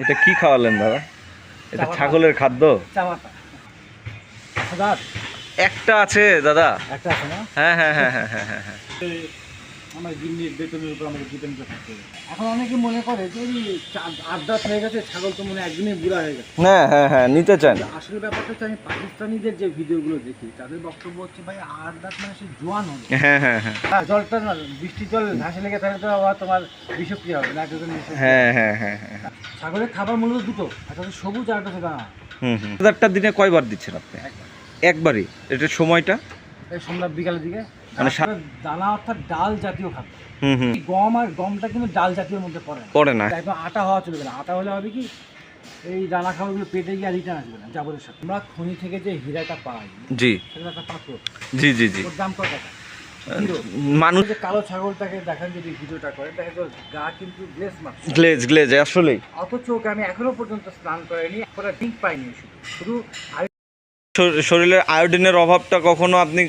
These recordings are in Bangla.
এটা কি খাওয়ালেন দাদা? এটা ছাগলের খাদ্য? একটা আছে দাদা। একটা আছে না? হ্যাঁ হ্যাঁ হ্যাঁ হ্যাঁ হ্যাঁ হ্যাঁ হ্যাঁ। আমার গিন্নির বেতনের উপর আমাকে ডিপেন্ড করতে হবে। এখন অনেকে মনে করে যে ওই দাঁত হয়ে গেছে ছাগল তো মনে হয় একদিনে বুড়া হয়ে গেছে। হ্যাঁ হ্যাঁ হ্যাঁ নিতে চান আসলে ব্যাপারটা হচ্ছে আমি পাকিস্তানিদের যে ভিডিওগুলো দেখি তাদের বক্তব্য হচ্ছে ভাই আট দাঁত মানে সে জোয়ান হবে। হ্যাঁ হ্যাঁ হ্যাঁ। হ্যাঁ জলটা না বৃষ্টির জল ঘাসে লেগে থাকলে তো আবার তোমার বিষক্রিয়া হবে নাইট্রোজেন বিষক্রিয়া। হ্যাঁ হ্যাঁ হ্যাঁ হ্যাঁ। ছাগলের খাবার মূলত দুটো একটা সবুজ আর একটা হুম হুম। হাজারটা দিনে কয়বার দিচ্ছেন আপনি? একবার। একবারই? এটা সময়টা? এই সন্ধ্যা বিকালের দিকে। মানে সা- দানা অর্থাৎ ডাল জাতীয় খাদ্য। হুম হুম। এই গম আর গমটা কিন্তু ডাল জাতীয় মধ্যে পড়ে না। পড়ে না। একদম আটা হওয়া চলবে না। আটা হলে হবে কি এই দানা খাবারগুলো পেটে গিয়ে রিটার্ন আসবে না জাবরের সাথে। আমরা খনি থেকে যে হীরাটা পাই জি। সেটা একটা পাথর। জি জি জি। ওর দাম কত? টাকা Zero। মানুষ যে কালো ছাগলটাকে দেখেন যদি ভিডিওটা করে দেখেন তো গা কিন্তু গ্লেস গ্লেজ গ্লেজ আসলেই। অথচ ওকে আমি এখনও পর্যন্ত স্নান করাইনি ডিপ পাইনি শুধু শুধু শরীরের আয়োডিনের অভাবটা কখনো আপনি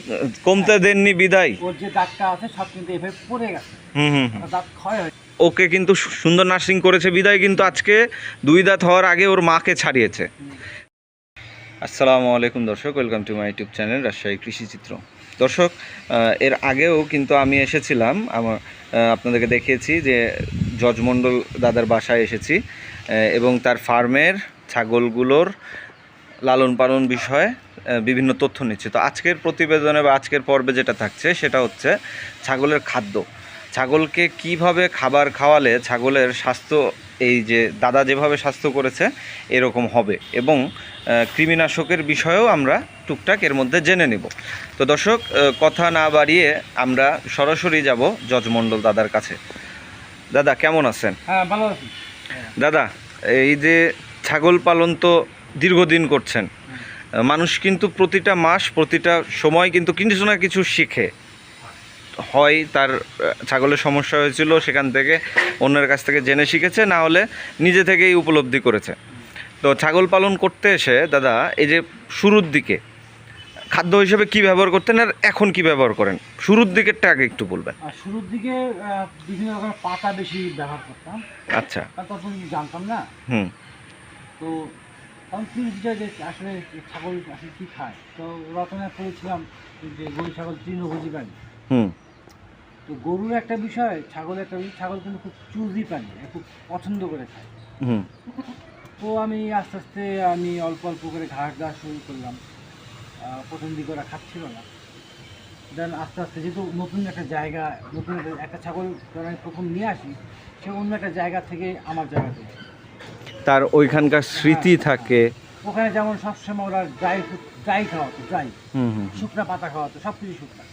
কমতে দেননি বিদায়? ওর যে দাগটা আছে সব কিন্তু এভাবে পড়ে গেছে। হুম হুম। দাঁত ক্ষয় হয়েছে। ওকে কিন্তু সুন্দর নার্সিং করেছে বিদায় কিন্তু আজকে দুই দাঁত হওয়ার আগে ওর মাকে ছাড়িয়েছে। আসসালামু আলাইকুম দর্শক welcome to my YouTube channel Rajshahi কৃষি চিত্র। দর্শক এর আগেও কিন্তু আমি এসেছিলাম আমার আপনাদেরকে দেখিয়েছি যে জজমণ্ডল দাদার বাসায় এসেছি এবং তার ফার্মের ছাগলগুলোর লালন পালন বিষয়ে বিভিন্ন তথ্য নিচ্ছি। তো আজকের প্রতিবেদনে বা আজকের পর্বে যেটা থাকছে সেটা হচ্ছে ছাগলের খাদ্য। ছাগলকে কীভাবে খাবার খাওয়ালে ছাগলের স্বাস্থ্য এই যে দাদা যেভাবে স্বাস্থ্য করেছে এরকম হবে এবং কৃমিনাশকের বিষয়েও আমরা টুকটাক এর মধ্যে জেনে নেব। তো দর্শক কথা না বাড়িয়ে আমরা সরাসরি যাব জজমণ্ডল দাদার কাছে। দাদা কেমন আছেন? হ্যাঁ ভালো আছি। দাদা এই যে ছাগল পালন তো দীর্ঘদিন করছেন। মানুষ কিন্তু প্রতিটা মাস প্রতিটা সময় কিন্তু কিছু না কিছু শিখে। হয় তার ছাগলের সমস্যা হয়েছিল সেখান থেকে অন্যের কাছ থেকে জেনে শিখেছে না হলে নিজে থেকেই উপলব্ধি করেছে। তো ছাগল পালন করতে এসে দাদা এই যে শুরুর দিকে খাদ্য হিসেবে কি ব্যবহার করতেন আর এখন কি ব্যবহার করেন? শুরুর দিকেরটা আগে একটু বলবেন। শুরুর দিকে বিভিন্ন রকমের পাতা বেশি ব্যবহার করতাম। আচ্ছা। তখন জানতাম না। হুম। তো তখন কিউরিসিটা যে আসলে ছাগল আসলে কী খায়? তো রচনা করেছিলাম যে গরু ছাগল তৃণভোজী প্রাণী। হুম। তো গরুর একটা বিষয় ছাগল একটা বিষয় ছাগল কিন্তু খুব চুজি প্রাণী খুব পছন্দ করে খায়। হুম। তো আমি আস্তে আস্তে আমি অল্প অল্প করে ঘাস দেওয়া শুরু করলাম। প্রথম দিকে ওরা খাচ্ছিল না। দেন আস্তে আস্তে যেহেতু নতুন একটা জায়গা নতুন একটা- ছাগল আমি প্রথম নিয়ে আসি সে অন্য একটা জায়গা থেকে আমার জায়গাতে। তার ওইখানকার স্মৃতি থাকে। ওখানে যেমন সবসময় ওরা ড্রাই ড্রাই খাওয়াতো ড্রাই শুকনা পাতা খাওয়াতো সব কিছু শুকনা।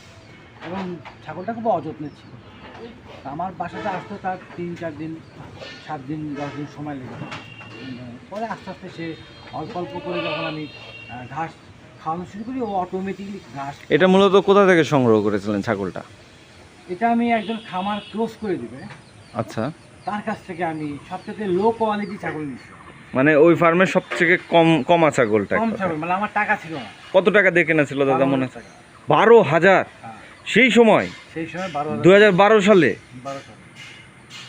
এবং ছাগলটা খুব অযত্নে ছিল। আমার বাসাতে আসতো তার তিন চার দিন সাত দিন দশ দিন সময় লেগে পরে আস্তে আস্তে সে অল্প অল্প করে যখন আমি ঘাস খাওয়ানো শুরু করি ও অটোমেটিকলি ঘাস এটা মূলত কোথা থেকে সংগ্রহ করেছিলেন ছাগলটা? এটা আমি একজন খামার ক্লোজ করে দিবে। আচ্ছা। তার কাছ থেকে আমি সবচেয়ে লো কোয়ালিটি ছাগল নিচ্ছি মানে ওই ফার্মের সব থেকে কম কমা ছাগলটা কম ছাগল মানে আমার টাকা ছিল না কত টাকা দিয়ে কেনেছিল দাদা মনে বারো হাজার? হ্যাঁ, সেই সময়? সেই সময় দু হাজার। বারো সালে?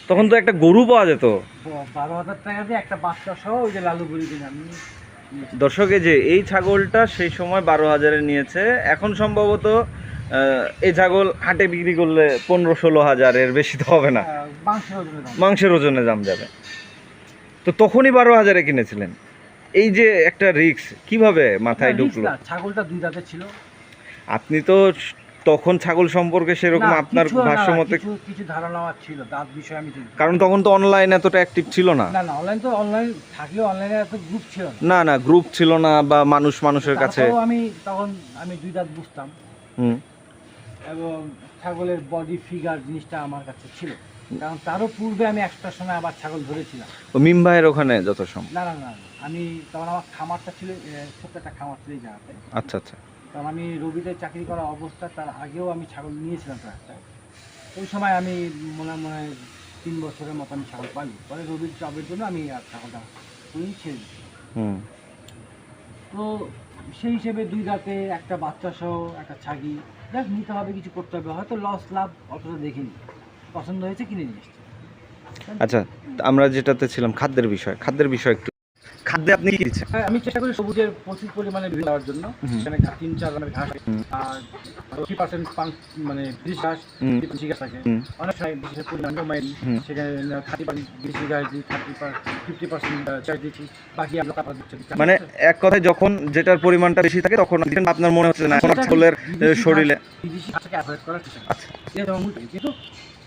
তখন তো একটা গরু পাওয়া যেত। বারো হাজার টাকা দিয়ে একটা বাচ্চা সহ ওই যে লালু আমি। দর্শক যে এই ছাগলটা সেই সময় বারো হাজারে নিয়েছে। এখন সম্ভবত এই ছাগল হাটে বিক্রি করলে পনেরো ষোলো হাজার এর বেশি তো হবে না। মাংসের ওজনে দাম। মাংসের ওজনে দাম যাবে। তো তখনই বারো হাজারে কিনেছিলেন। এই যে একটা রিক্স কীভাবে মাথায় ঢুকলো? ছাগলটা দুই দাঁতে ছিল। আপনি তো তখন ছাগল সম্পর্কে সেরকম আপনার ভাষ্য মতে কিছু ধারণা আমার ছিল দাঁত বিষয়ে আমি কারণ তখন তো অনলাইন এতটা অ্যাক্টিভ ছিল না। না না অনলাইন তো অনলাইন থাকলেও অনলাইনে এত গ্রুপ ছিল না। না না গ্রুপ ছিল না বা মানুষ মানুষের কাছে আমি তখন আমি দুই দাঁত বুঝতাম। হুম। এবং ছাগলের বডি ফিগার জিনিসটা আমার কাছে ছিল। কারণ তারও পূর্বে আমি একটার সময় আবার ছাগল ধরেছিলাম। ও মিম ভাইয়ের ওখানে যত সম্ভব না না না। আমি তখন আমার খামারটা ছিল ছোট্ট একটা খামার ছিল জায়গাতে। আচ্ছা আচ্ছা। কারণ আমি রবিতে চাকরি করা অবস্থা তার আগেও আমি ছাগল নিয়েছিলাম তো একটা ওই সময় আমি মনে মনে হয় তিন বছরের মতো আমি ছাগল পালি পরে রবির জবের জন্য আমি আর ছাগলটা ওই ছেড়ে হুম। তো সেই হিসেবে দুই রাতে একটা বাচ্চা সহ একটা ছাগি দেখ, নিতে হবে, কিছু করতে হবে। হয়তো লস লাভ অতটা দেখিনি। পছন্দ হয়েছে, কিনে নিয়ে আচ্ছা আমরা যেটাতে ছিলাম, খাদ্যের বিষয়। খাদ্যের বিষয় একটু খাদ্যে আপনি কি দিচ্ছেন? হ্যাঁ, আমি চেষ্টা করি সবুজের প্রচুর পরিমাণে দেওয়ার জন্য। সেখানে তিন চার ধরনের ঘাস আর ফিফটি পার্সেন্ট মানে বিশ ঘাস। বিশ ঘাস থাকে। অনেক সময় বিশেষ পরিমাণ কমাই। সেখানে থার্টি পার্সেন্ট বিশ ঘাস দিই থার্টি ফিফটি পার্সেন্ট চার্জ দিচ্ছি। বাকি আমরা কাপড় দিচ্ছি মানে এক কথায় যখন যেটার পরিমাণটা বেশি থাকে তখন আপনার মনে হচ্ছে না এখন ছোলের শরীরে। বিদেশি অ্যাভয়েড করার চেষ্টা আচ্ছা। কিন্তু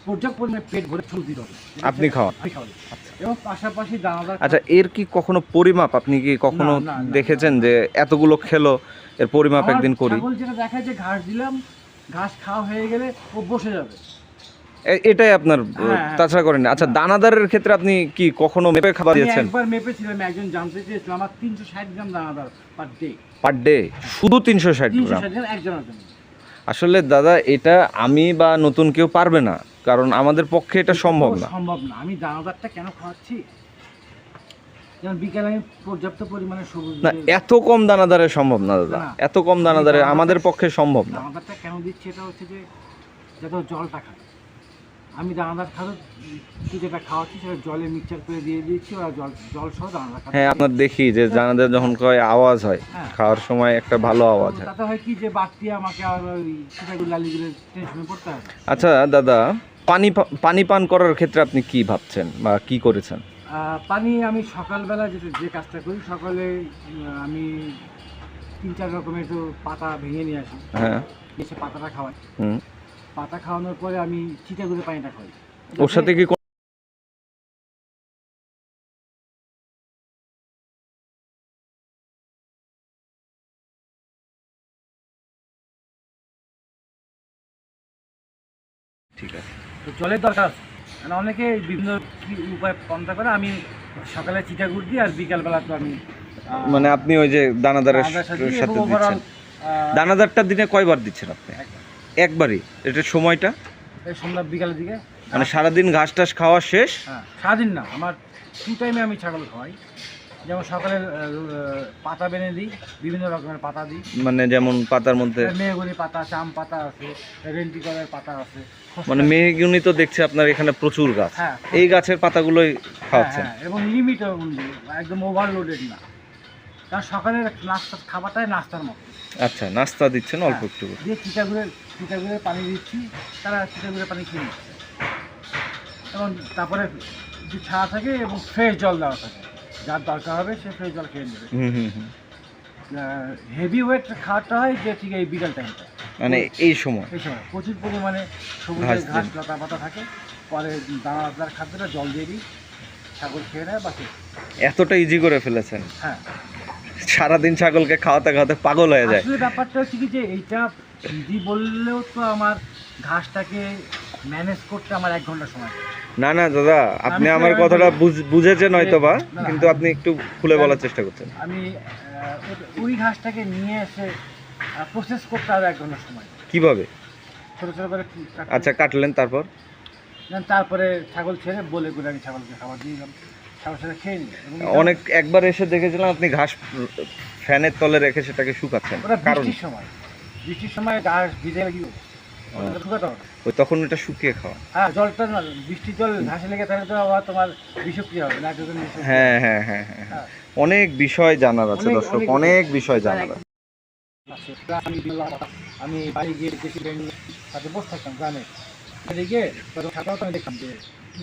পর্যাপ্ত পরিমাণে পেট ভরে ছুল দিতে হবে। আপনি খাওয়ান। এবং পাশাপাশি দানাদার আচ্ছা এর কি কখনো পরিমাপ? আপনি কি কখনো দেখেছেন যে এতগুলো খেলো এর পরিমাপ একদিন করি? যেটা দেখায় যে ঘাস দিলাম ঘাস খাওয়া হয়ে গেলে ও বসে যাবে। এটাই আপনার আহ, হ্যাঁ, হ্যাঁ। তাছাড়া করেন। আচ্ছা দানাদারের ক্ষেত্রে আপনি কি কখনো মেপে খাবার দিয়েছেন? একবার মেপেছিলাম একজন জানতে চেয়েছিল আমার তিনশো ষাট গ্রাম দানাদার পার ডে পার ডে শুধু তিনশো ষাট গ্রাম একজনের জন্য। আসলে দাদা এটা আমি বা নতুন কেউ পারবে না কারণ আমাদের পক্ষে এটা সম্ভব না। সম্ভব না। আমি দানাদারটা কেন খাওয়াচ্ছি? যেমন বিকেলে আমি পর্যাপ্ত পরিমাণে সবুজ না এত কম দানাদারে সম্ভব না দাদা। এত কম দানাদারে আমাদের পক্ষে সম্ভব না। দানাদারটা কেন দিচ্ছি এটা হচ্ছে যে যাতে জলটা খায়। আমি দানাদার খাদ্য কি যেটা খাওয়াচ্ছি সেটা জলে মিক্সচার করে দিয়ে দিচ্ছি ওরা জল জল সহ দানাদার খাচ্ছে হ্যাঁ আপনার দেখি যে দানাদার যখন কয় আওয়াজ হয় হ্যাঁ। খাওয়ার সময় একটা ভালো আওয়াজ হয়। তাতে হয় কি যে বাড়তি আমাকে আর ওই চিটাগুলো লালিগুলো টেনশনে পড়তে হবে আচ্ছা দাদা পানি পানি পান করার ক্ষেত্রে আপনি কি ভাবছেন বা কি করেছেন? পানি আমি সকালবেলা যেটা যে কাজটা করি সকালে আমি তিন চার রকমের একটু পাতা ভেঙে নিয়ে আসি। হ্যাঁ। এসে পাতাটা খাওয়াই। হুম। পাতা খাওয়ানোর পরে আমি চিটাগুলো পানিটা খাই। ওর সাথে কি ঠিক আছে। তো জলের দরকার মানে অনেকে বিভিন্ন উপায় পন্থা করে আমি সকালে চিটাগুড় দিই আর বিকালবেলা তো আমি মানে আপনি ওই যে দানাদারের দানাদার সাথে দিচ্ছেন। দানাদারটা দিনে কয়বার দিচ্ছেন আপনি। একবারই এটার সময়টা? এই সন্ধ্যা বিকালের দিকে। মানে সারাদিন ঘাস টাস খাওয়া শেষ? হ্যাঁ সারাদিন না আমার টু টাইমে আমি ছাগল খাওয়াই। যেমন সকালে আহ, পাতা বেনে দিই বিভিন্ন রকমের পাতা দিই। মানে যেমন পাতার মধ্যে মেহগুনি পাতা চাম পাতা আছে রেন্টি কলের পাতা আছে মানে মেহগুনি তো দেখছে আপনার এখানে প্রচুর গাছ। হ্যাঁ এই গাছের পাতাগুলোই হ্যাঁ, খাওয়াচ্ছেন। হ্যাঁ, এবং লিমিট অনুযায়ী একদম ওভারলোডেড না। কারণ সকালের নাস্তা খাবারটাই নাস্তার মতো। আচ্ছা নাস্তা দিচ্ছেন অল্প হ্যাঁ। একটু। দিয়ে পানি দিচ্ছি তারা চিটাগুড়ের পানি খেয়ে নিচ্ছে। এবং তারপরে যে ছাড়া থাকে এবং ফ্রেশ জল দেওয়া থাকে যার দরকার হবে সে ফ্রেশ জল খেয়ে নেবে। হেভি ওয়েট খাওয়াটা হয় যে ঠিক এই বিকাল টাইমটা মানে এই সময়। এই সময়। প্রচুর পরিমাণে সবুজ ঘাস ঘাস লতা পাতা থাকে। পরে দানাদার খাদ্যটা জল দিয়ে দিই ছাগল খেয়ে নেয় বাকি। এতটা ইজি করে ফেলেছেন। হ্যাঁ। সারাদিন ছাগলকে খাওয়াতে খাওয়াতে পাগল হয়ে যায়। আসলে ব্যাপারটা হচ্ছে কি যে এইটা দিদি বললেও তো আমার ঘাসটাকে ম্যানেজ করতে আমার এক ঘণ্টা সময় না না দাদা আপনি আমার কথাটা বুঝ- বুঝেছেন হয়তো বা কিন্তু আপনি একটু খুলে বলার চেষ্টা করছেন আমি ওই- ঘাসটাকে নিয়ে এসে প্রসেস করতে হবে এক ঘণ্টা সময় কীভাবে? ছোটো ছোটো করে আচ্ছা কাটলেন তারপর? তারপরে ছাগল ছেড়ে বলে করে আমি ছাগলকে খাবার দিয়ে দিলাম। অনেক একবার এসে দেখেছিলাম আপনি ঘাস ফ্যানের তলে রেখে সেটাকে শুকাচ্ছেন। ওটা কারণ বৃষ্টির সময়। বৃষ্টির সময় ঘাস ভিজে ওটা ওই তখন এটা শুকিয়ে খাওয়া। হ্যাঁ জলটা না বৃষ্টির জল ঘাসে লেগে থাকলে তো আবার তোমার বিষক্রিয়া হবে নাইট্রোজেন হ্যাঁ হ্যাঁ হ্যাঁ হ্যাঁ হ্যাঁ। অনেক বিষয় জানার আছে দর্শক অনেক- বিষয় জানার আছে। আমি বাড়ি গিয়ে দেশি ব্যাংক সাথে বসে থাকতাম গ্রামে গিয়ে তখন খাতাও তো আমি দেখতাম যে কী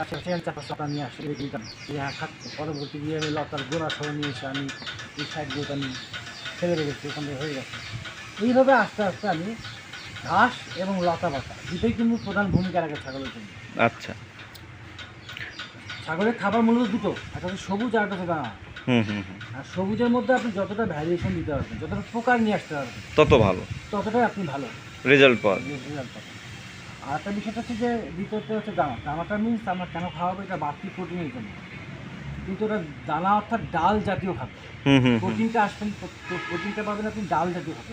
আচ্ছা সেখানে চার পাঁচটা নিয়ে রেখে দিতাম যে হ্যাঁ খাচ্ছে পরবর্তী গিয়ে আমি লতার গোড়া সহ নিয়ে এসে আমি এই সাইড দিয়ে আমি ফেলে রেখেছি ওখান থেকে হয়ে গেছে। এইভাবে আস্তে আস্তে আমি ঘাস এবং লতা পাতা দুটোই কিন্তু প্রধান ভূমিকা রাখে ছাগলের জন্য। আচ্ছা। ছাগলের খাবার মূলত দুটো একটা হচ্ছে সবুজ আর একটা হচ্ছে দানা। হুম হুম হুম। আর সবুজের মধ্যে আপনি যতটা ভ্যারিয়েশন দিতে পারবেন যতটা প্রকার নিয়ে আসতে পারবেন তত ভালো। ততটাই আপনি ভালো। রেজাল্ট পাওয়া রেজাল্ট পাবেন। আর একটা বিষয়টা হচ্ছে যে দ্বিতীয়ত হচ্ছে দানা। দানাটা মিনস আমরা কেন খাওয়াবো? এটা বাড়তি প্রোটিনের জন্য। কিন্তু ওটা দানা অর্থাৎ ডাল জাতীয় খাদ্য। হুম হুম হুম। প্রোটিনটা আসবেন প্রোটিনটা পাবেন আপনি ডাল জাতীয় খাদ্য।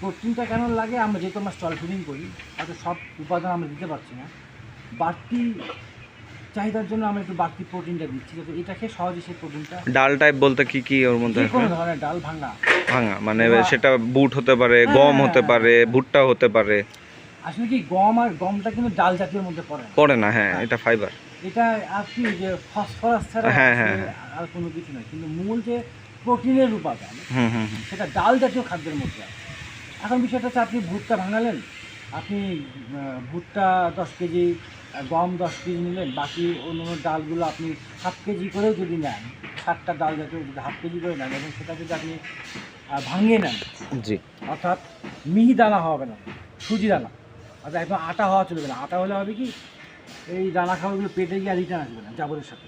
প্রোটিনটা কেন লাগে? আমরা যেহেতু আমরা স্টল ফিডিং করি হয়তো সব উপাদান আমরা দিতে পারছি না। বাড়তি চাহিদার জন্য আমরা একটু বাড়তি প্রোটিনটা দিচ্ছি যাতে এটাকে সহজে সেই প্রোটিনটা ডাল টাইপ বলতে কি কি ওর মধ্যে? কোনো ধরনের ডাল ভাঙা। ভাঙা মানে সেটা বুট হতে পারে হ্যাঁ, গম হ্যাঁ, হতে হ্যাঁ, পারে হ্যাঁ। ভুট্টা হতে পারে। আসলে কি গম আর গমটা কিন্তু ডাল জাতীয় মধ্যে পড়ে পড়ে না হ্যাঁ এটা ফাইবার এটা আপনি যে ফসফরাস ছাড়া হ্যাঁ, হ্যাঁ, আর কোনো কিছু নয়। কিন্তু মূল যে প্রোটিনের উপাদান হুম হুম হুম। সেটা ডাল জাতীয় খাদ্যের মধ্যে আছে। এখন বিষয়টা হচ্ছে আপনি ভুট্টা ভাঙালেন আপনি ভুট্টা দশ কেজি গম দশ কেজি নিলেন বাকি অন্য অন্য ডালগুলো আপনি হাফ কেজি করেও যদি নেন সাতটা ডাল জাতীয় যদি হাফ কেজি করে নেন এবং সেটা যদি আপনি ভাঙিয়ে নেন জি। অর্থাৎ মিহি দানা হবে না সুজি দানা। অর্থাৎ একদম আটা হওয়া চলবে না আটা হলে হবে কি এই দানা খাবারগুলো পেটে গিয়ে রিটার্ন আসবে না জাবরের সাথে।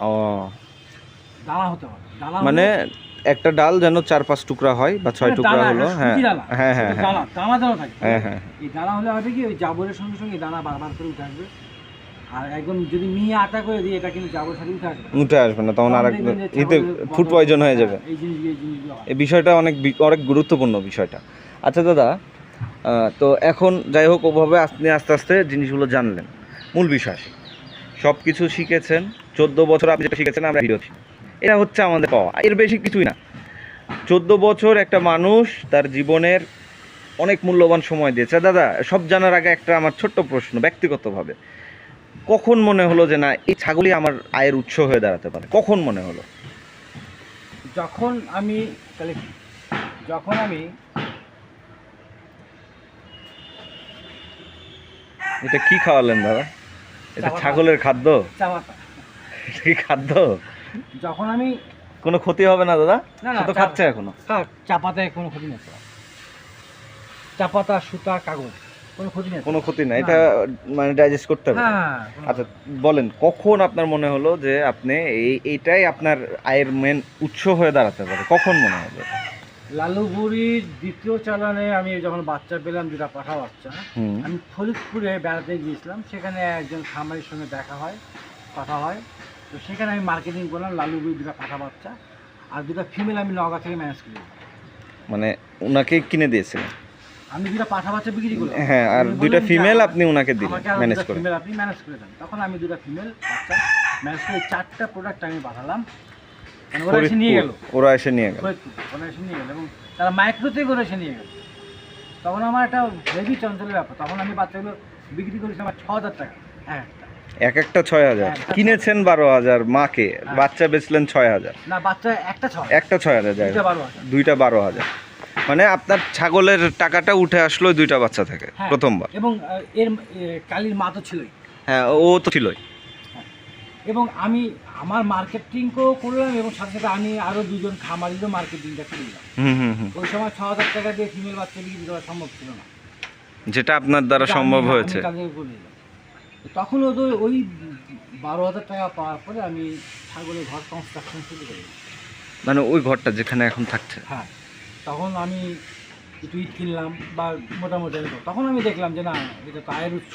ও। দানা হতে হবে দানা মানে একটা ডাল যেন চার পাঁচ টুকরা হয় বা ছয় টুকরা হলো হ্যাঁ। হ্যাঁ হ্যাঁ হ্যাঁ। দানা দানা দানা থাকে। হ্যাঁ হ্যাঁ। এই দানা হলে হবে কি ওই জাবরের সঙ্গে সঙ্গে দানা বারবার করে উঠে আসবে। আর একদম যদি মিহি আটা করে দিই এটা কিন্তু জাবরের সাথে উঠে আসবে উঠে আসবে না তখন আর ফুড পয়জন হয়ে যাবে। হ্যাঁ, এই জিনিসগুলো এই বিষয়টা অনেক অনেক গুরুত্বপূর্ণ বিষয়টা। আচ্ছা দাদা তো এখন যাই হোক ওভাবে আপনি আস্তে আস্তে জিনিসগুলো জানলেন। মূল বিষয় সব কিছু শিখেছেন, চোদ্দ বছর আপনি যেটা শিখেছেন, আমরা ভিডিও এটা হচ্ছে আমাদের পাওয়া। এর বেশি কিছুই না। চোদ্দ বছর একটা মানুষ তার জীবনের অনেক মূল্যবান সময় দিয়েছে। দাদা, সব জানার আগে একটা আমার ছোট্ট প্রশ্ন, ব্যক্তিগতভাবে। কখন মনে হলো যে না, এই ছাগলই আমার আয়ের উৎস হয়ে দাঁড়াতে পারে? কখন মনে হলো? যখন আমি যখন আমি এটা কি খাওয়ালেন দাদা? এটা ছাগলের খাদ্য? এটা কি খাদ্য? যখন আমি কোনো ক্ষতি হবে না দাদা? না, তো চা- খাচ্ছে এখনও। হ্যাঁ চাপাতায় কোনো ক্ষতি নেই চাপাতা সুতা কাগজ কোনো ক্ষতি নেই। কোনো ক্ষতি না না। এটা মানে ডাইজেস্ট করতে হবে। হ্যাঁ আচ্ছা বলেন কখন আপনার মনে হলো যে আপনি এই এইটাই আপনার আয়ের মেন উৎস হয়ে দাঁড়াতে পারে? কখন মনে হলো? লালুগুড়ির দ্বিতীয় চালানে আমি যখন বাচ্চা পেলাম দুটা পাঠা বাচ্চা আমি ফরিদপুরে বেড়াতে গিয়েছিলাম। সেখানে একজন খামারির সঙ্গে দেখা হয় কথা হয়। তো সেখানে আমি মার্কেটিং করলাম লালুগুড়ি দুটা পাঠা বাচ্চা আর দুটা ফিমেল আমি নগা থেকে ম্যানেজ করি। মানে ওনাকে কিনে দিয়েছিলেন? আমি দুটা পাঠা বাচ্চা বিক্রি করলাম। হ্যাঁ আর উনি দুইটা ফিমেল আপনি ওনাকে দিলেন আরও ম্যানেজ করে ফিমেল আপনি ম্যানেজ করে দেন। তখন আমি দুটা ফিমেল বাচ্চা ম্যানেজ করে চারটা প্রোডাক্ট আমি পাঠালাম। মানে ওরা এসে নিয়ে গেল। ফরিদপুর, ওরা এসে নিয়ে গেল। ওরা এসে নিয়ে গেল এবং তারা মাইক্রোতে করে এসে নিয়ে গেল। তখন আমার একটা হেভি চঞ্চলের ব্যাপার। তখন আমি বাচ্চাগুলো বিক্রি করেছি আমার ছ হাজার টাকা। হ্যাঁ এক একটা ছয় হাজার। কিনেছেন বারো হাজার মাকে? বাচ্চা বেচলেন ছয় হাজার। না বাচ্চা একটা ছ একটা ছয় হাজার যায় দুইটা বারো হাজার। মানে আপনার ছাগলের টাকাটা উঠে আসলো দুইটা বাচ্চা থেকে হ্যাঁ। প্রথমবার। এবং এর কালির মা তো ছিলই। হ্যাঁ ও তো ছিলই। এবং আমি আমার মার্কেটিংও করলাম এবং সাথে সাথে আমি আরও দুজন খামারিরও মার্কেটিংটা করলাম। হুম হুম হুম। ওই সময় ছ হাজার টাকা দিয়ে ফিমেল বাচ্চা বিক্রি করা সম্ভব ছিল না। যেটা আপনার দ্বারা সম্ভব হয়েছে। তখন ওদের ওই বারো হাজার টাকা পাওয়ার পরে আমি ছাগলের ঘর কনস্ট্রাকশন শুরু করি। মানে ওই ঘরটা যেখানে এখন থাকছে। হ্যাঁ তখন আমি একটু ইট কিনলাম বা মোটামুটি তখন আমি দেখলাম যে না এটা তো আয়ের উৎস।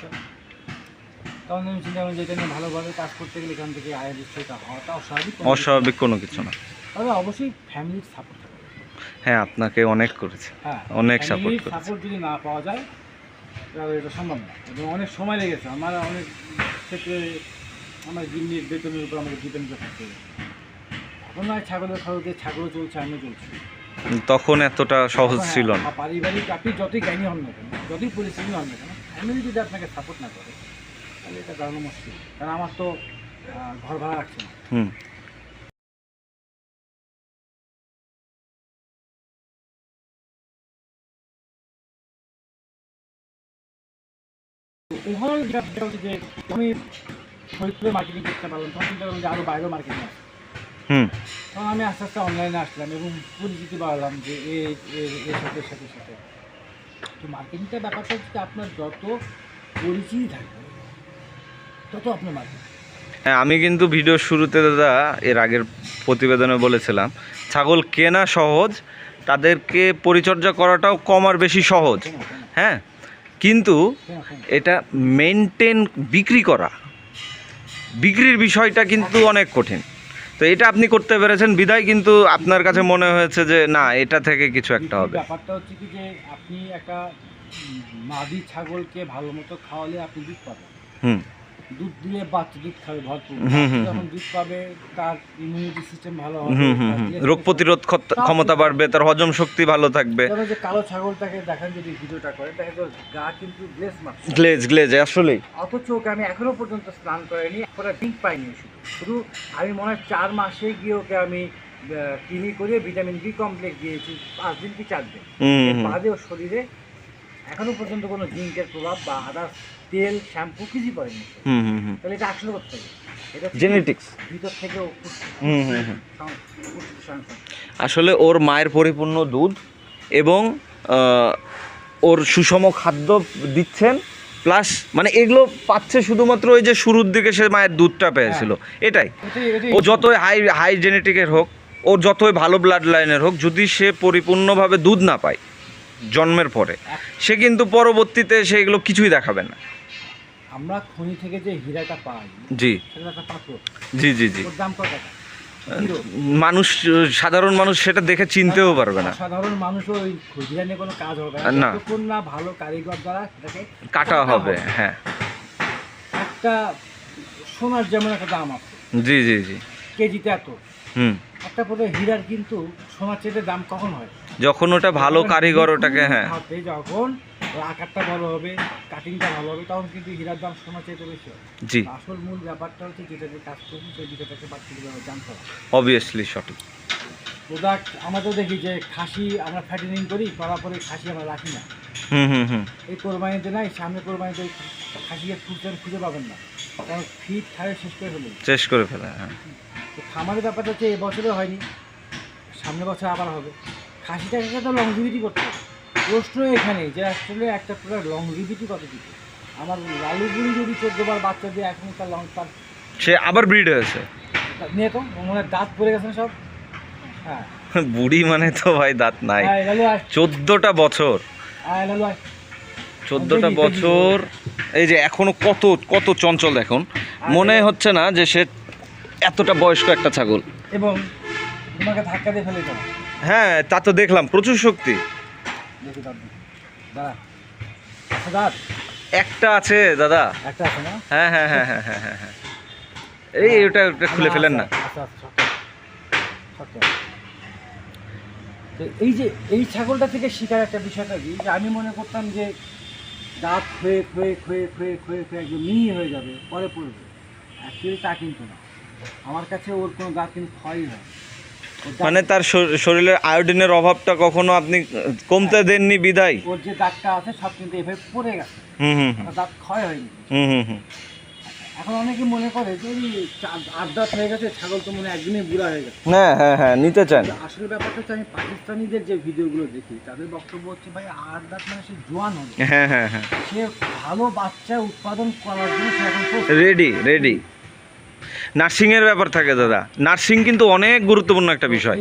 তখন আমি চিন্তা করলাম যে এটা নিয়ে ভালোভাবে কাজ করতে গেলে এখান থেকে আয়ের উৎসটা হওয়াটা অস্বাভাবিক। অস্বাভাবিক কোনো কিছু না। তবে অবশ্যই ফ্যামিলির সাপোর্ট হ্যাঁ আপনাকে অনেক করেছে। হ্যাঁ অনেক support করেছে। সাপোর্ট যদি না পাওয়া যায় তাহলে এটা সম্ভব না। এবং অনেক সময় লেগেছে। আমার অনেক ক্ষেত্রে আমার গিন্নির বেতনের উপর আমাকে ডিপেন্ড থাকতে এখন নয় ছাগলের খরচে ছাগলও চলছে আমি চলছি। তখন এতটা সহজ হ্যাঁ, ছিল না। পারিবারিক আপনি যতই জ্ঞানী হন না কেন যতই পরিস্থিতি হন না কেন ফ্যামিলি যদি আপনাকে সাপোর্ট না করে তাহলে এটা দাঁড়ানো মুশকিল। কারণ আমার তো ঘর ভাড়া রাখছে না। হুম। ওভারঅল যেটা যেটা যে আমি ফরিদপুরে মার্কেটিং করতে পারলাম তখন চিন্তা করলাম যে আরও বাইরেও মার্কেটিং আছে। হুম। তখন আমি আস্তে আস্তে অনলাইনে আসলাম এবং পরিচিতি বাড়লাম যে এর সাথে সাথে সাথে। তো মার্কেটিংটা ব্যাপারটা হচ্ছে আপনার যত পরিচিতি থাকবে তত আপনার হ্যাঁ আমি কিন্তু ভিডিও শুরুতে দাদা এর আগের প্রতিবেদনে বলেছিলাম ছাগল কেনা সহজ তাদেরকে পরিচর্যা করাটাও কম আর বেশি সহজ। হ্যাঁ কিন্তু এটা মেনটেন বিক্রি করা বিক্রির বিষয়টা কিন্তু অনেক কঠিন। তো এটা আপনি করতে পেরেছেন বিদায় কিন্তু আপনার কাছে মনে হয়েছে যে না এটা থেকে কিছু একটা হবে। ব্যাপারটা হচ্ছে কি যে আপনি একটা মাদি ছাগলকে ভালো মতো খাওয়ালে আপনি দুধ পাবেন। হুম। দুধ দিলে বাচ্চা দুধ খাবে ভরপুর। যখন দুধ পাবে তার ইমিউনিটি সিস্টেম ভালো হবে। রোগ প্রতিরোধ ক্ষমতা বাড়বে তার হজম শক্তি ভালো থাকবে। যে কালো ছাগলটাকে দেখেন যদি ভিডিওটা করে দেখেন তো গা কিন্তু গ্লেস মারছে। গ্লেজ গ্লেজ আসলেই। অথচ ওকে আমি এখনও পর্যন্ত স্নান করাইনি ওরা ডিঙ্ক পাইনি শুধু। শুধু আমি মনে হয় চার মাসে গিয়ে ওকে আমি কিনি করে ভিটামিন বি কমপ্লেক্স দিয়েছি পাঁচ দিন কি চার দিন। বাদে ওর শরীরে এখনও পর্যন্ত কোনো জিঙ্কের প্রভাব বা আদার তেল শ্যাম্পু কিছুই তাহলে এটা আসলে করতে হবে? জেনেটিক্স ভিতর থেকে সং-। আসলে ওর মায়ের পরিপূর্ণ দুধ এবং ওর সুষম খাদ্য দিচ্ছেন প্লাস মানে এগুলো পাচ্ছে শুধুমাত্র ওই যে শুরুর দিকে সে মায়ের দুধটা পেয়েছিল। এটাই। এটাই- ও যতই হাই হাই জেনেটিকের হোক ও যতই ভালো ব্লাড লাইনের হোক যদি সে পরিপূর্ণভাবে দুধ না পায় জন্মের পরে সে কিন্তু পরবর্তীতে সেগুলো কিছুই দেখাবে না। আমরা খনি থেকে যে হীরাটা পাই জি। জি জি জি। ওর দাম কত টাকা? মানুষ সাধারণ মানুষ সেটা দেখে চিনতেও পারবে না। সাধারণ মানুষ ওই হীরা নিয়ে কোনো কাজ হবে না। না। যতক্ষণ না ভালো কারিগর দ্বারা সেটাকে কাটা হবে হ্যাঁ। একটা সোনার যেমন একটা দাম আছে। জি জি জি। কেজিতে এত। হুম। একটা পরে হীরার কিন্তু সোনার চেয়ে দাম কখন হয়? যখন ওটা ভালো কারিগর ওটাকে হ্যাঁ। যখন আকারটা ভালো হবে কাটিংটা ভালো হবে তখন কিন্তু হীরার দাম সোনার চেয়ে বেশি হয় জি। আসল মূল ব্যাপারটা হচ্ছে যেটাকে কাজ করছি সেই বিষয়টাকে বাচ্চাদের জানতে হবে। অবভিয়াসলি সঠিক। প্রোডাক্ট আমাদের দেখি যে খাসি আমরা ফ্যাটেনিং করি করার পরে খাসি আমরা রাখি না। হুম হুম হুম। এই কোরবানিতে নাই সামনে কোরবানিতে খাসিকে খুঁজতে খুঁজে পাবেন না। কারণ ফিট খারে শেষ করে ফেলবে শেষ করে ফেলে হ্যাঁ। তো খামারের ব্যাপারটা হচ্ছে এবছরে হয়নি সামনে বছর আবার হবে। খাসিটাকে তো লংজিভিটি করতে হবে। প্রশ্ন এখানে যে আসলে একটা পুরো লংজিভিটি কত দিকে আমার লালু বুড়ি যদি চোদ্দ বার বাচ্চা দিয়ে এখন তার লং তার সে আবার ব্রিড হয়েছে। নিয়ে তো মনে হয় দাঁত পড়ে গেছে সব? হ্যাঁ। বুড়ি মানে তো ভাই দাঁত নাই। লালু চোদ্দটা বছর। চোদ্দটা। বছর। এই যে এখনও কত কত চঞ্চল এখন মনে হচ্ছে না যে সে এতটা বয়স্ক একটা ছাগল। এবং তোমাকে ধাক্কা দিয়ে ফেলে হ্যাঁ তা তো দেখলাম প্রচুর শক্তি। দেখি দাঁত দেখি। দাঁড়া। আচ্ছা দাঁত একটা আছে দাদা। একটা আছে না? হ্যাঁ হ্যাঁ হ্যাঁ হ্যাঁ হ্যাঁ হ্যাঁ হ্যাঁ। এই ওটা ওটা খুলে ফেলেন না। আচ্ছা আচ্ছা। তো এই যে এই ছাগলটা থেকে শিকার একটা বিষয়টা কি? যে আমি মনে করতাম যে দাঁত ক্ষয়ে ক্ষয়ে ক্ষয়ে ক্ষয়ে ক্ষয়ে ক্ষয়ে একদম মিহি হয়ে যাবে পরে পড়বে। অ্যাকচুয়ালি তা কিন্তু না। আমার কাছে ওর কোনো দাঁত কিন্তু ক্ষয়ই হয়। মানে তার শরীরের আয়োডিনের অভাবটা কখনো আপনি কমতে দেননি বিদায়? ওর যে দাগটা আছে সব কিন্তু এভাবে পড়ে গেছে। হুম হুম ওর ক্ষয় হয়নি। হুম হুম হুম। এখন অনেকে মনে করে যে আট দাঁত হয়ে গেছে ছাগল তো মনে হয় একদিনে বুড়া হয়ে গেছে। হ্যাঁ হ্যাঁ হ্যাঁ নিতে চান। আসলে ব্যাপারটা হচ্ছে আমি পাকিস্তানিদের যে ভিডিওগুলো দেখি তাদের বক্তব্য হচ্ছে ভাই আট দাঁত মানে সে জোয়ান হবে। হ্যাঁ হ্যাঁ হ্যাঁ। সে ভালো বাচ্চা উৎপাদন করার জন্য সে এখন। রেডি রেডি নার্সিংয়ের ব্যাপার থাকে দাদা। নার্সিং কিন্তু অনেক গুরুত্বপূর্ণ একটা বিষয়।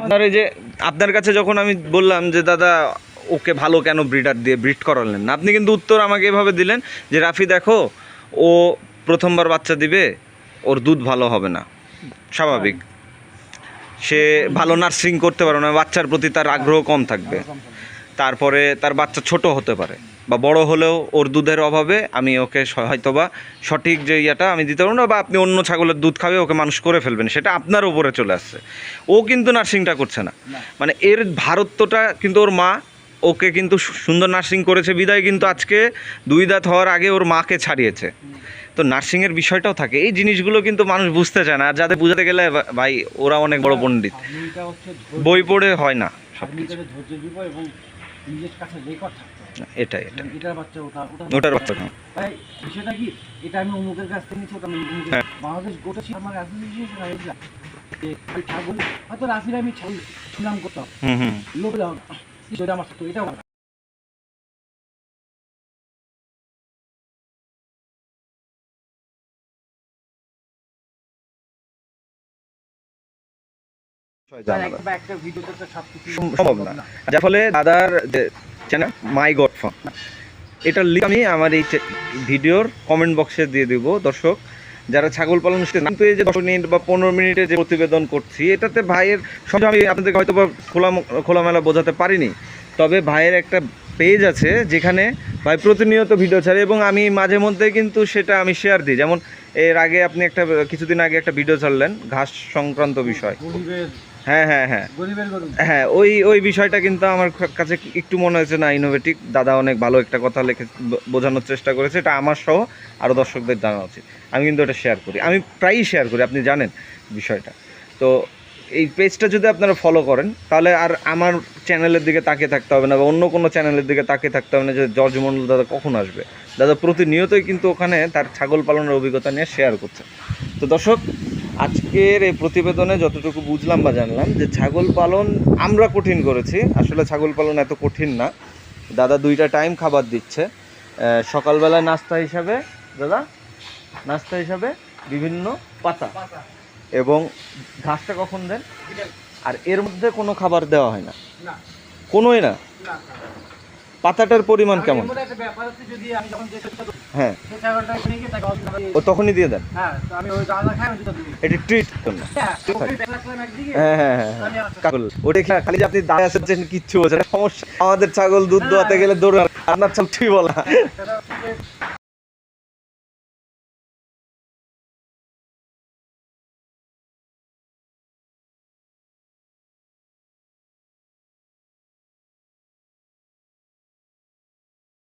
আপনার এই যে আপনার কাছে যখন আমি বললাম যে দাদা ওকে ভালো কেন ব্রিডার দিয়ে ব্রিড করালেন না? আপনি কিন্তু উত্তর আমাকে এভাবে দিলেন যে রাফি দেখো ও প্রথমবার বাচ্চা দিবে ওর দুধ ভালো হবে না। স্বাভাবিক। সে ভালো নার্সিং করতে পারবে না বাচ্চার প্রতি তার আগ্রহ কম থাকবে। তারপরে তার বাচ্চা ছোট হতে পারে। বা বড় হলেও ওর দুধের অভাবে আমি ওকে হয়তোবা সঠিক যে ইয়েটা আমি দিতে পারব না বা আপনি অন্য ছাগলের দুধ খাবে ওকে মানুষ করে ফেলবেন। সেটা আপনার উপরে চলে আসছে। ও কিন্তু নার্সিংটা করছে না। মানে এর ভারত্বটা কিন্তু ওর মা ওকে কিন্তু সুন্দর নার্সিং করেছে। বিদায় কিন্তু আজকে দুই দাঁত হওয়ার আগে ওর মাকে ছাড়িয়েছে। তো নার্সিংয়ের বিষয়টাও থাকে। এই জিনিসগুলো কিন্তু মানুষ বুঝতে চায় না। আর যাদের বুঝাতে গেলে ভাই ওরা অনেক বড় পণ্ডিত। বই পড়ে হয় না সব কাছে এটা। এবং এটার বাচ্চা ওটা ওটা ওটার বাচ্চা না। ভাই বিষয়টা কি? এটা আমি অমুকের কাছ থেকে নিচ্ছি ওটা আমি অমুকের- হ্যাঁ। বাংলাদেশ গোটা ছিল আমার অ্যাসোসিয়েশন যে ওই ছাগল হয়তো রাফির আমি ছাগল সুনাম করতাম। সেটা আমার এটাও সম্ভব না। যার ফলে দাদার যে চ্যানেল মাই গড ফার্ম এটার লিঙ্ক আমি আমার এই ভিডিওর কমেন্ট বক্সে দিয়ে দেবো, দর্শক। যারা ছাগল পালন না পেয়ে যে দশ মিনিট বা পনেরো মিনিটে যে প্রতিবেদন করছি, এটাতে ভাইয়ের সঙ্গে আমি আপনাদেরকে হয়তো বা খোলা খোলামেলা বোঝাতে পারিনি। তবে ভাইয়ের একটা পেজ আছে, যেখানে ভাই প্রতিনিয়ত ভিডিও ছাড়ে এবং আমি মাঝে মধ্যে কিন্তু সেটা আমি শেয়ার দিই। যেমন, এর আগে আপনি একটা, কিছুদিন আগে একটা ভিডিও ছাড়লেন, ঘাস সংক্রান্ত বিষয়। হ্যাঁ হ্যাঁ হ্যাঁ। গরিবের গরু। হ্যাঁ ওই ওই বিষয়টা কিন্তু আমার কাছে একটু মনে হয়েছে না ইনোভেটিভ দাদা অনেক ভালো একটা কথা লিখে বোঝানোর চেষ্টা করেছে। এটা আমার সহ আরও দর্শকদের জানা উচিত। আমি কিন্তু এটা শেয়ার করি। আমি প্রায়ই শেয়ার করি আপনি জানেন বিষয়টা। তো এই পেজটা যদি আপনারা ফলো করেন তাহলে আর আমার চ্যানেলের দিকে তাকিয়ে থাকতে হবে না বা অন্য কোনো চ্যানেলের দিকে তাকিয়ে থাকতে হবে না যে জর্জ মন্ডল দাদা কখন আসবে। দাদা প্রতিনিয়তই কিন্তু ওখানে তার ছাগল পালনের অভিজ্ঞতা নিয়ে শেয়ার করছে। তো দর্শক আজকের এই প্রতিবেদনে যতটুকু বুঝলাম বা জানলাম যে ছাগল পালন আমরা কঠিন করেছি। আসলে ছাগল পালন এত কঠিন না। দাদা দুইটা টাইম খাবার দিচ্ছে। আহ, সকালবেলায় নাস্তা হিসাবে দাদা? নাস্তা হিসাবে বিভিন্ন পাতা। এবং ঘাসটা কখন দেন? আর এর মধ্যে কোনো খাবার দেওয়া হয় না। কোনোই না। পাতাটার পরিমাণ কেমন? হ্যাঁ। ও তখনই দিয়ে দেন? হ্যাঁ এটি ট্রিট হ্যাঁ একদিকে হ্যাঁ হ্যাঁ হ্যাঁ ওটা খালি যে আপনি দাঁড়িয়ে আসছেন কিচ্ছু বোঝেন সমস্যা। আমাদের ছাগল দুধ দোয়াতে গেলে দৌড় আপনার ছাগল ঠিক বলা